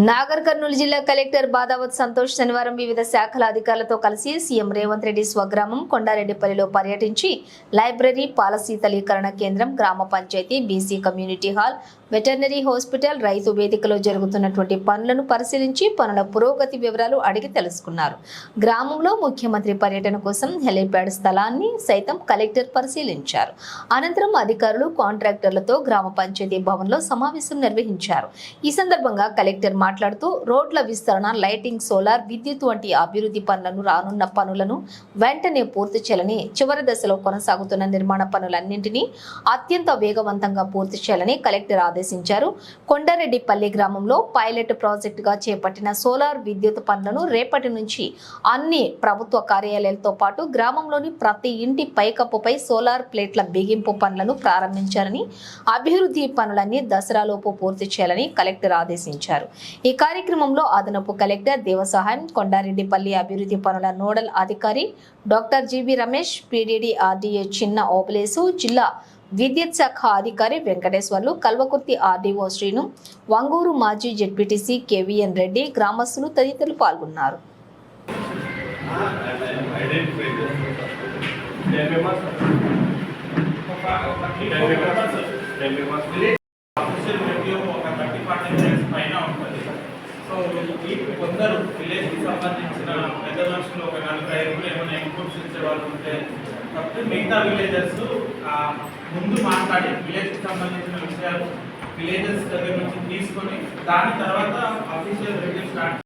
నాగర్ కర్నూలు జిల్లా కలెక్టర్ బాదావత్ సంతోష్ శనివారం వివిధ శాఖల అధికారులతో కలిసి సీఎం రేవంత్ రెడ్డి స్వగ్రామం కొండారెడ్డిపల్లిలో పర్యటించి లైబ్రరీ పాలశీతలీకరణ కేంద్రం గ్రామ panchayat BC community hall veterinary hospital రైతు వేదికలో జరుగుతున్నటువంటి పనులను పరిశీలించి పనుల పురోగతి వివరాలు అడిగి తెలుసుకున్నారు. గ్రామంలో ముఖ్యమంత్రి పర్యటన కోసం హెలిప్యాడ్ స్థలాన్ని సైతం కలెక్టర్ పరిశీలించారు. అనంతరం అధికారులు కాంట్రాక్టర్లతో గ్రామ పంచాయతీ భవన్లో సమావేశం నిర్వహించారు. ఈ సందర్భంగా కలెక్టర్ మాట్లాడుతూ రోడ్ల విస్తరణ లైటింగ్ సోలార్ విద్యుత్ వంటి అభివృద్ధి పనులను రానున్న పనులను వెంటనే పూర్తి చేయాలని చివరి దశలో కొనసాగుతున్న నిర్మాణ పనులన్నింటినీ అత్యంత వేగవంతంగా పూర్తి చేయాలని కలెక్టర్ ఆదేశించారు. కొండారెడ్డిపల్లి గ్రామంలో పైలట్ ప్రాజెక్టుగా చేపట్టిన సోలార్ విద్యుత్ పనులను రేపటి నుంచి అన్ని ప్రభుత్వ కార్యాలయాలతో పాటు గ్రామంలోని ప్రతి ఇంటి పైకప్పుపై సోలార్ ప్లేట్ల బిగింపు పనులను ప్రారంభించారని అభివృద్ధి పనులన్నీ దసరాలోపు పూర్తి చేయాలని కలెక్టర్ ఆదేశించారు. ఈ కార్యక్రమంలో అదనపు కలెక్టర్ దేవసహాయం కొండారెడ్డిపల్లి అభివృద్ధి పనుల నోడల్ అధికారి doctor G B Ramesh PDD RDA Chinna Obalesu జిల్లా విద్యుత్ శాఖ అధికారి వెంకటేశ్వర్లు కల్వకుర్తి ఆర్డీఓ శ్రీను వంగూరు మాజీ జెడ్పీటీసీ కేవీఎన్ రెడ్డి గ్రామస్తులు తదితరులు పాల్గొన్నారు. ఒక థర్టీ ఫార్టీ మినిట్స్ పైన ఉంటుంది సో ఈ కొందరు విలేజ్కి సంబంధించిన పెద్ద మనుషులు ఒక నలభై ఐదుగురు ఏమైనా ఇన్పుట్స్ ఇచ్చే వాళ్ళు ఉంటే తప్పితే మిగతా విలేజెస్ ముందు మాట్లాడి విలేజ్కి సంబంధించిన విషయాలు విలేజెస్ దగ్గర నుంచి తీసుకొని దాని తర్వాత అఫీషియల్ రివ్యూ స్టార్ట్